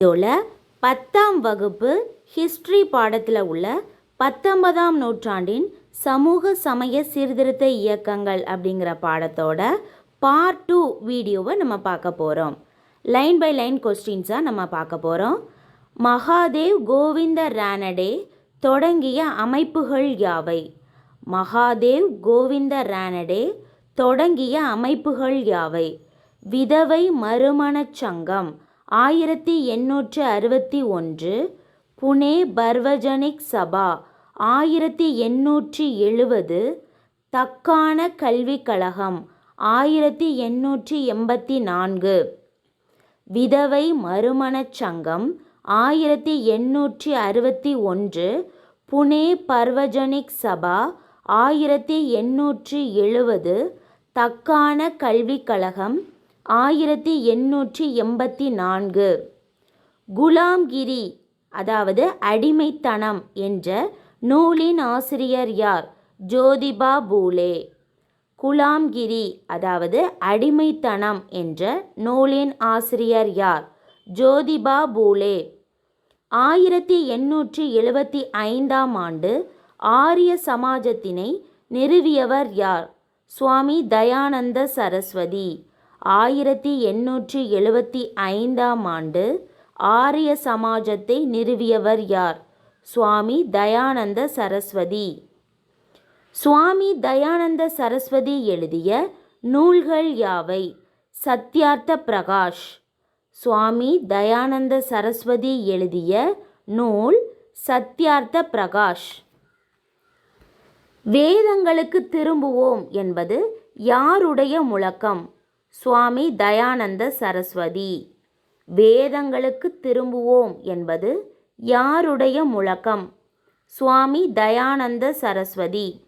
இதோவில் பத்தாம் வகுப்பு ஹிஸ்ட்ரி பாடத்தில் உள்ள பத்தொன்பதாம் நூற்றாண்டின் சமூக சமய சீர்திருத்த இயக்கங்கள் அப்படிங்கிற பாடத்தோட பார்ட் டூ வீடியோவை நம்ம பார்க்க போகிறோம் லைன் பை லைன் கொஸ்டின்ஸாக நம்ம பார்க்க போகிறோம் மகாதேவ் கோவிந்த ரானடே தொடங்கிய அமைப்புகள் யாவை? மகாதேவ் கோவிந்த ரானடே தொடங்கிய அமைப்புகள் யாவை? விதவை மறுமணச் சங்கம் ஆயிரத்தி எண்ணூற்று அறுபத்தி ஒன்று புனே பர்வஜனிக் சபா ஆயிரத்தி எண்ணூற்றி எழுபது தக்கான கல்விக் கழகம் ஆயிரத்தி எண்ணூற்றி எண்பத்தி நான்கு. விதவை மறுமணச் சங்கம் ஆயிரத்தி எண்ணூற்றி அறுபத்தி ஒன்று புனே பர்வஜனிக் சபா ஆயிரத்தி எண்ணூற்றி எழுபது தக்கான கல்விக் கழகம் ஆயிரத்தி எண்ணூற்றி எண்பத்தி நான்கு. குலாம்கிரி அதாவது அடிமைத்தனம் என்ற நூலின் ஆசிரியர் யார்? ஜோதிபா பூலே. குலாம்கிரி அதாவது அடிமைத்தனம் என்ற நூலின் ஆசிரியர் யார்? ஜோதிபா பூலே. ஆயிரத்தி எண்ணூற்றி எழுபத்தி ஐந்தாம் ஆண்டு ஆரிய சமாஜத்தினை நிறுவியவர் யார்? சுவாமி தயானந்த சரஸ்வதி. ஆயிரத்தி எண்ணூற்றி எழுபத்தி ஐந்தாம் ஆண்டு ஆரிய சமாஜத்தை நிறுவியவர் யார்? சுவாமி தயானந்த சரஸ்வதி. சுவாமி தயானந்த சரஸ்வதி எழுதிய நூல்கள் யாவை? சத்யார்த்த பிரகாஷ். சுவாமி தயானந்த சரஸ்வதி எழுதிய நூல் சத்யார்த்த பிரகாஷ். வேதங்களுக்கு திரும்புவோம் என்பது யாருடைய முழக்கம்? சுவாமி தயானந்த சரஸ்வதி. வேதங்களுக்கு திரும்புவோம் என்பது யாருடைய முழக்கம்? சுவாமி தயானந்த சரஸ்வதி.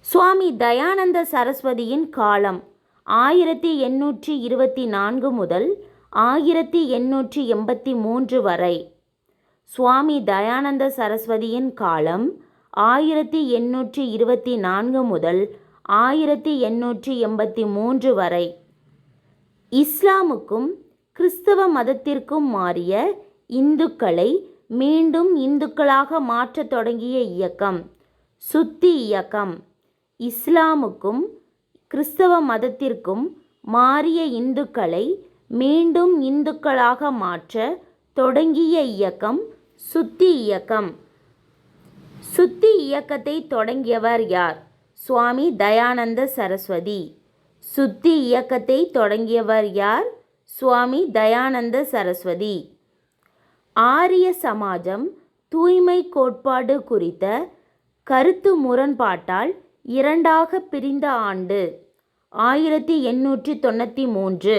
சுவாமி தயானந்த சரஸ்வதியின் காலம் ஆயிரத்தி எண்ணூற்றி இருபத்தி நான்கு முதல் ஆயிரத்தி எண்ணூற்றி எண்பத்தி மூன்று வரை. சுவாமி தயானந்த சரஸ்வதியின் காலம் ஆயிரத்தி எண்ணூற்றி இருபத்தி நான்கு முதல் ஆயிரத்தி எண்ணூற்றி எண்பத்தி மூன்று வரை. இஸ்லாமுக்கும் கிறிஸ்தவ மதத்திற்கும் மாறிய இந்துக்களை மீண்டும் இந்துக்களாக மாற்றத் தொடங்கிய இயக்கம் சுத்தி இயக்கம். இஸ்லாமுக்கும் கிறிஸ்தவ மதத்திற்கும் மாறிய இந்துக்களை மீண்டும் இந்துக்களாக மாற்ற தொடங்கிய இயக்கம் சுத்தி இயக்கம். சுத்தி இயக்கத்தை தொடங்கியவர் யார்? சுவாமி தயானந்த சரஸ்வதி. சுத்தி இயக்கத்தை தொடங்கியவர் யார்? சுவாமி தயானந்த சரஸ்வதி. ஆரிய சமாஜம் தூய்மை கோட்பாடு குறித்த கருத்து முரண்பாட்டால் இரண்டாக பிரிந்த ஆண்டு ஆயிரத்தி எண்ணூற்றி தொண்ணூற்றி மூன்று.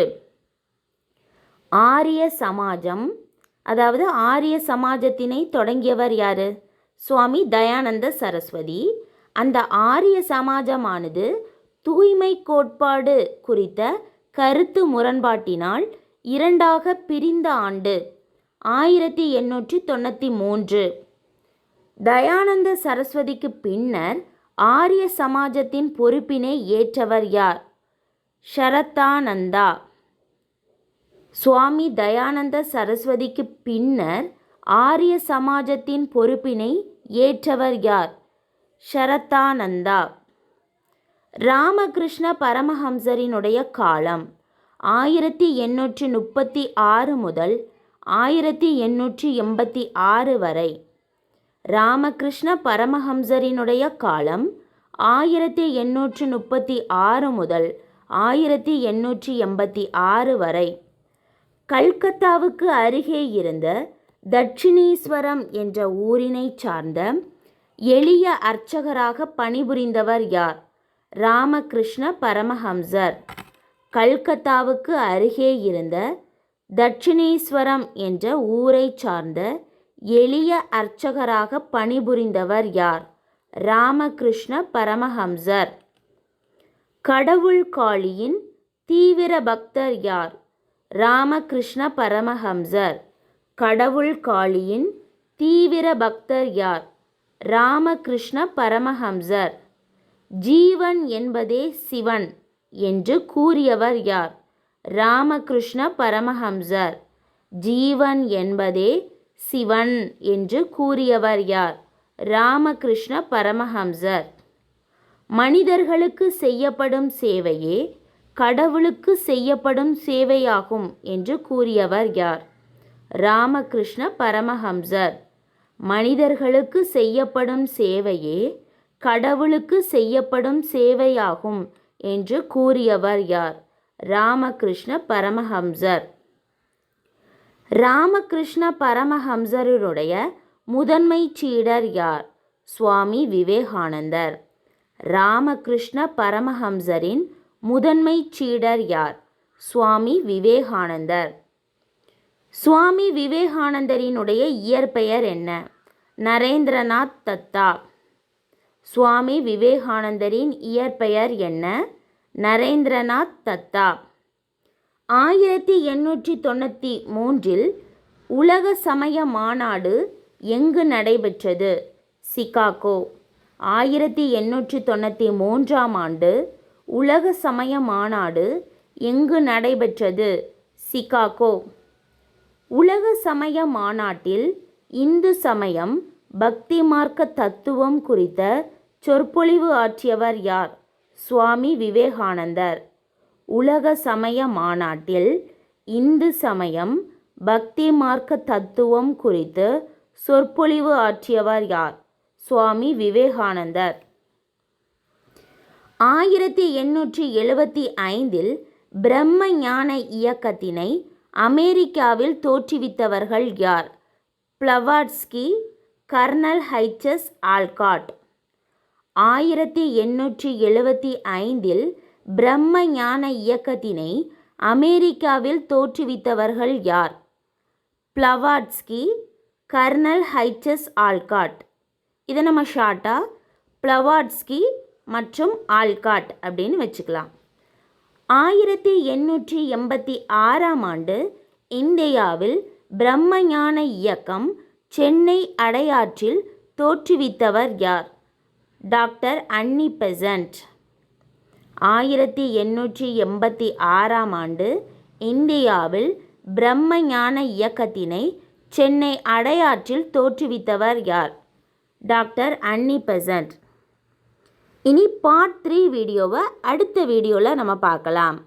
ஆரிய சமாஜம் அதாவது ஆரிய சமாஜத்தினை தொடங்கியவர் யார்? சுவாமி தயானந்த சரஸ்வதி. அந்த ஆரிய சமாஜமானது தூய்மை கோட்பாடு குறித்த கருத்து முரண்பாட்டினால் இரண்டாக பிரிந்த ஆண்டு ஆயிரத்தி எண்ணூற்றி தொண்ணூற்றி மூன்று. தயானந்த சரஸ்வதிக்கு பின்னர் ஆரிய சமாஜத்தின் பொறுப்பினை ஏற்றவர் யார்? ஷரத்தானந்தா சுவாமி தயானந்த சரஸ்வதிக்கு பின்னர் ஆரிய சமாஜத்தின் பொறுப்பினை ஏற்றவர் யார்? ஷரத்தானந்தா ராமகிருஷ்ண பரமஹம்சரினுடைய காலம் ஆயிரத்தி எண்ணூற்றி முப்பத்தி ஆறு முதல் ஆயிரத்தி எண்ணூற்றி எண்பத்தி ஆறு வரை. ராமகிருஷ்ண பரமஹம்சரினுடைய காலம் ஆயிரத்தி எண்ணூற்றி முப்பத்தி ஆறு முதல் ஆயிரத்தி எண்ணூற்றி எண்பத்தி ஆறு வரை. கல்கத்தாவுக்கு அருகே இருந்த தட்சிணீஸ்வரம் என்ற ஊரினை சார்ந்த எளிய அர்ச்சகராக பணிபுரிந்தவர் யார்? ராமகிருஷ்ண பரமஹம்சர். கல்கத்தாவுக்கு அருகே இருந்த தட்சிணேஸ்வரம் என்ற ஊரை சார்ந்த எளிய அர்ச்சகராக பணிபுரிந்தவர் யார்? ராமகிருஷ்ண பரமஹம்சர். கடவுள் காளியின் தீவிர பக்தர் யார்? ராமகிருஷ்ண பரமஹம்சர். கடவுள் காளியின் தீவிர பக்தர் யார்? ராமகிருஷ்ண பரமஹம்சர். ஜீவன் என்பதே சிவன் என்று கூறியவர் யார்? ராமகிருஷ்ண பரமஹம்சர். ஜீவன் என்பதே சிவன் என்று கூறியவர் யார்? ராமகிருஷ்ண பரமஹம்சர். மனிதர்களுக்கு செய்யப்படும் சேவையே கடவுளுக்கு செய்யப்படும் சேவையாகும் என்று கூறியவர் யார்? ராமகிருஷ்ண பரமஹம்சர். மனிதர்களுக்கு செய்யப்படும் சேவையே கடவுளுக்கு செய்யப்படும் சேவையாகும் என்று கூறியவர் யார்? ராமகிருஷ்ண பரமஹம்சர். ராமகிருஷ்ண பரமஹம்சருடைய முதன்மை சீடர் யார்? சுவாமி விவேகானந்தர். ராமகிருஷ்ண பரமஹம்சரின் முதன்மை சீடர் யார்? சுவாமி விவேகானந்தர். சுவாமி விவேகானந்தரினுடைய இயற்பெயர் என்ன? நரேந்திரநாத் தத்தா. சுவாமி விவேகானந்தரின் இயற்பெயர் என்ன? நரேந்திரநாத் தத்தா. ஆயிரத்தி எண்ணூற்றி தொண்ணூற்றி மூன்றில் உலக சமய மாநாடு எங்கு நடைபெற்றது? சிகாகோ. ஆயிரத்தி எண்ணூற்றி தொண்ணூற்றி மூன்றாம் ஆண்டு உலக சமய மாநாடு எங்கு நடைபெற்றது? சிகாகோ. உலக சமய மாநாட்டில் இந்து சமயம் பக்தி மார்க்க தத்துவம் குறித்த சொற்பொழிவு ஆற்றியவர் யார்? சுவாமி விவேகானந்தர். உலக சமய மாநாட்டில் இந்து சமயம் பக்தி மார்க்க தத்துவம் குறித்து சொற்பொழிவு ஆற்றியவர் யார்? சுவாமி விவேகானந்தர். ஆயிரத்தி எண்ணூற்றி எழுபத்தி ஐந்தில் பிரம்ம ஞான இயக்கத்தினை அமெரிக்காவில் தோற்றுவித்தவர்கள் யார்? Blavatsky colonel H S Olcott. ஆயிரத்தி எண்ணூற்றி எழுபத்தி ஐந்தில் பிரம்ம ஞான இயக்கத்தினை அமெரிக்காவில் தோற்றுவித்தவர்கள் யார்? Blavatsky colonel H S Olcott. இதை நம்ம ஷார்ட்டாக பிளவாட்ஸ்கி மற்றும் ஆல்காட் அப்படின்னு வச்சுக்கலாம். ஆயிரத்தி எண்ணூற்றி எண்பத்தி ஆறாம் ஆண்டு இந்தியாவில் பிரம்மஞான இயக்கம் சென்னை அடையாற்றில் தோற்றுவித்தவர் யார்? Doctor Annie Besant. ஆயிரத்தி எண்ணூற்றி எண்பத்தி ஆறாம் ஆண்டு இந்தியாவில் பிரம்ம ஞான இயக்கத்தினை சென்னை அடையாற்றில் தோற்றுவித்தவர் யார்? Doctor Annie Besant. இனி பார்ட் த்ரீ வீடியோவை அடுத்த வீடியோவில் நம்ம பார்க்கலாம்.